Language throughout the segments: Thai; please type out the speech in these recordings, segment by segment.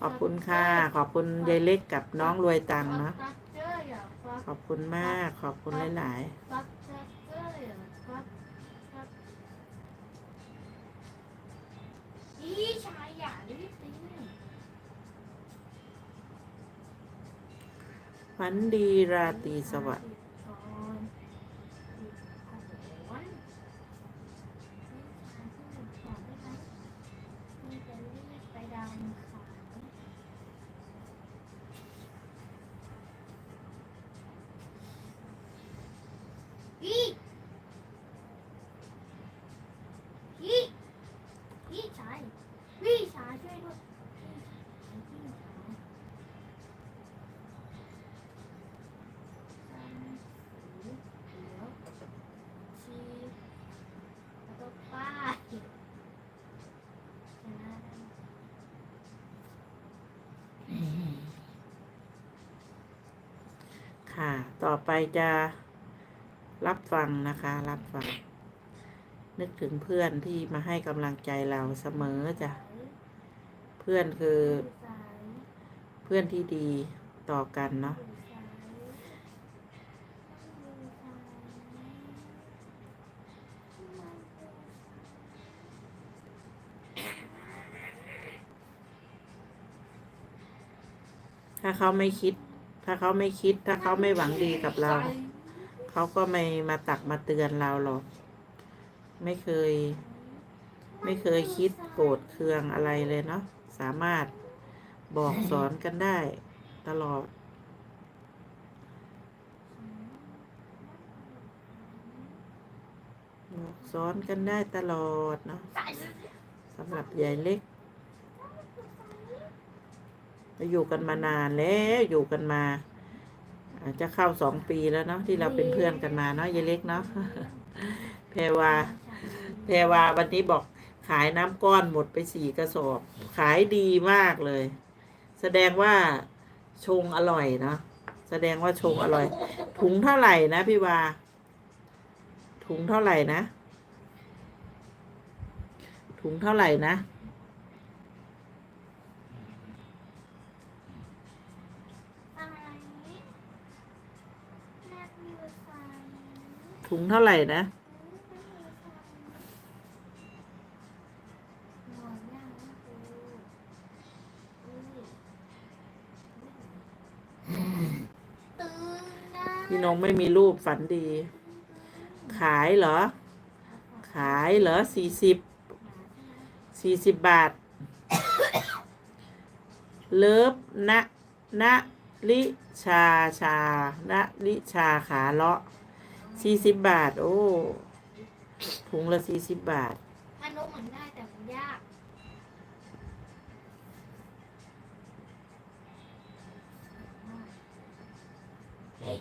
ขอบคุณค่ะ ขอบคุณยายเล็กกับน้องรวยตังค์เนาะฟักเจอร์อย่าฟักขอบคุณมาก ขอบคุณหลายฟักเจอร์อย่าฟักฟักอีชายอย่ารีบตีๆฝันดีราตรีสวัสดิ์ ค่ะ ต่อไปจะรับฟังนะคะ รับฟัง นึกถึงเพื่อนที่มาให้กำลังใจเราเสมอจ้ะ เพื่อนคือ เพื่อนที่ดีต่อกันเนาะถ้าเขาไม่คิด ถ้าเขาไม่คิดถ้าเขาไม่หวังดีกับเรา เขาก็ไม่มาตักมาเตือนเราหรอก ไม่เคย ไม่เคยคิดโกรธเคืองอะไรเลยเนาะสามารถบอกสอนกันได้ตลอด บอกสอนกันได้ตลอดเนาะสำหรับยายเล็ก อยู่กันมานานแล้วอยู่กันมาอาจจะเข้าสองปีแล้วเนาะที่เราเป็นเพื่อนกันมาเนาะยายเล็กเนาะแพรวาแพรวาวันนี้บอกขายน้ำก้อนหมดไปสี่กระสอบ ขายดีมากเลย แสดงว่าชงอร่อยเนาะแสดงว่าชงอร่อย ถุงเท่าไหร่นะพี่วา ถุงเท่าไหร่นะ ถุงเท่าไหร่นะ ถุงเท่าไหร่นะหมอนย่นะครูตื่นนะพี่นงไม่มีรูปฝันดี ขายเหรอ ขายเหรอสี่สิบสี่สิบบาท เลิฟนะนะลิชาชานะลิชาขาเลาะ สี่สิบบาท โอ้ถุงละสี่สิบบาทอันนกเหมือนได้แต่มันยากใส่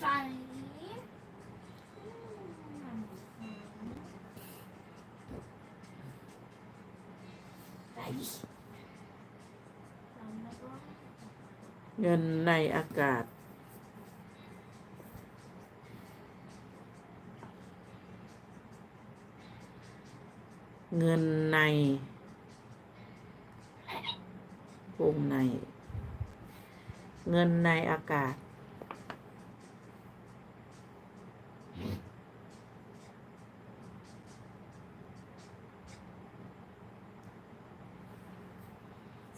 ใส่แล้วก็ เงินในอากาศ เงินในวงใน เงินในอากาศ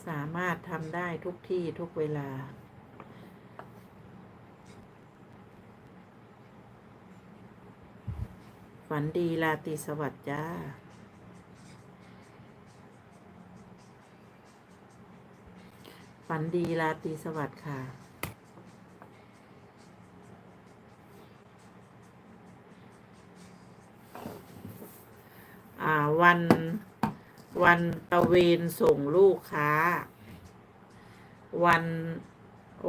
สามารถทำได้ทุกที่ทุกเวลา ฝันดีราตรีสวัสดิ์จ้าฝันดีราตรีสวัสดิ์ค่ะอ่าวัน วันตะเวนส่งลูกค้า วัน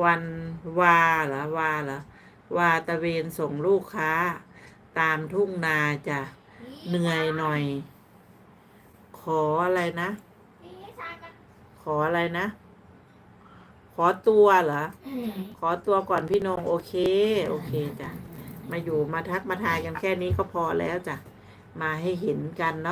วันวาเหรอวาเหรอวาตะเวนส่งลูกค้า ตามทุ่งนาจ้ะเหนื่อยหน่อย ขออะไรนะนี่ใส่มันขออะไรนะ ขอตัวเหรอ ขอตัวก่อนพี่นงโอเค โอเคจ้ะ มาอยู่มาทักมาทายกันแค่นี้ก็พอแล้วจ้ะ มาให้เห็นกันเนาะ